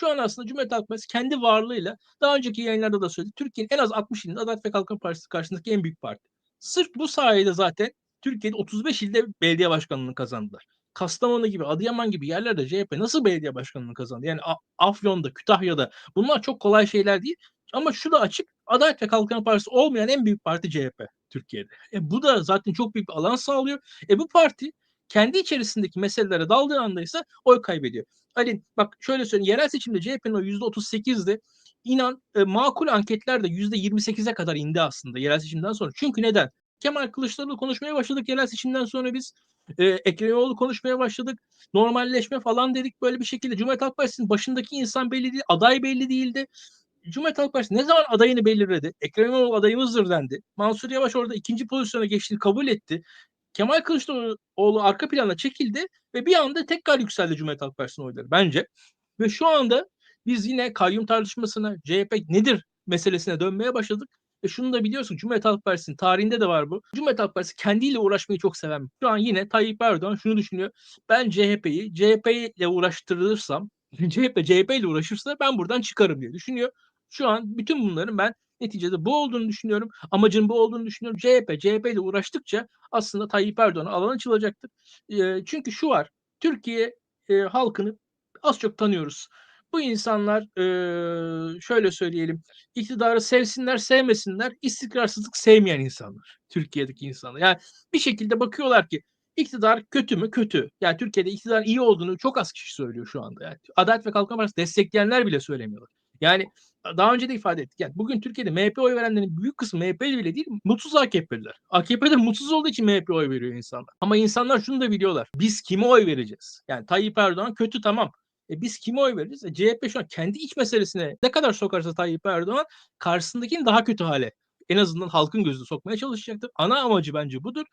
Şu an aslında Cumhuriyet Halk Partisi kendi varlığıyla daha önceki yayınlarda da söyledik. Türkiye'nin en az 60 ilinde Adalet ve Kalkınma Partisi karşısındaki en büyük parti. Sırf bu sayede zaten Türkiye'de 35 ilde belediye başkanlığını kazandılar. Kastamonu gibi, Adıyaman gibi yerlerde CHP nasıl belediye başkanlığını kazandı? Yani Afyon'da, Kütahya'da bunlar çok kolay şeyler değil. Ama şu da açık. Adalet ve Kalkınma Partisi olmayan en büyük parti CHP Türkiye'de. E bu da zaten çok büyük bir alan sağlıyor. E bu parti kendi içerisindeki meselelere daldığı anda ise oy kaybediyor. Ali bak şöyle söyleyeyim. Yerel seçimde CHP'nin o %38'de inan e, makul anketlerde %28'e kadar indi aslında yerel seçimden sonra. Çünkü neden? Kemal Kılıçdaroğlu konuşmaya başladık yerel seçimden sonra biz. E, Ekrem İmamoğlu konuşmaya başladık. Normalleşme falan dedik böyle bir şekilde. Cumhuriyet Halk Partisi'nin başındaki insan belli değil, aday belli değildi. Cumhuriyet Halk Partisi ne zaman adayını belirledi? Ekrem İmamoğlu adayımızdır dendi. Mansur Yavaş orada ikinci pozisyona geçtiğini kabul etti. Kemal Kılıçdaroğlu arka plana çekildi ve bir anda tekrar yükseldi Cumhuriyet Halk Partisi'nin oyları bence. Ve şu anda biz yine kayyum tartışmasına, CHP nedir meselesine dönmeye başladık. E şunu da biliyorsun Cumhuriyet Halk Partisi'nin tarihinde de var bu. Cumhuriyet Halk Partisi kendiyle uğraşmayı çok seven. Şu an yine Tayyip Erdoğan şunu düşünüyor. Ben CHP'yi CHP ile uğraştırırsam, CHP CHP ile uğraşırsa ben buradan çıkarım diye düşünüyor. Şu an bütün bunların ben neticede bu olduğunu düşünüyorum. Amacın bu olduğunu düşünüyorum. CHP, CHP ile uğraştıkça aslında Tayyip Erdoğan'a alan açılacaktır. E, çünkü şu var. Türkiye e, halkını az çok tanıyoruz. Bu insanlar e, şöyle söyleyelim. iktidarı sevsinler sevmesinler istikrarsızlık sevmeyen insanlar. Türkiye'deki insanlar. Yani bir şekilde bakıyorlar ki iktidar kötü mü? Kötü. Yani Türkiye'de iktidar iyi olduğunu çok az kişi söylüyor şu anda. Yani Adalet ve Kalkınma Partisi destekleyenler bile söylemiyorlar. Yani daha önce de ifade ettik. Yani bugün Türkiye'de MHP oy verenlerin büyük kısmı MHP'li bile değil, mutsuz AKP'liler. AKP'de mutsuz olduğu için MHP oy veriyor insanlar. Ama insanlar şunu da biliyorlar. Biz kime oy vereceğiz? Yani Tayyip Erdoğan kötü tamam. E biz kime oy vereceğiz? E CHP şu an kendi iç meselesine ne kadar sokarsa Tayyip Erdoğan karşısındakini daha kötü hale en azından halkın gözüne sokmaya çalışacaktır. Ana amacı bence budur.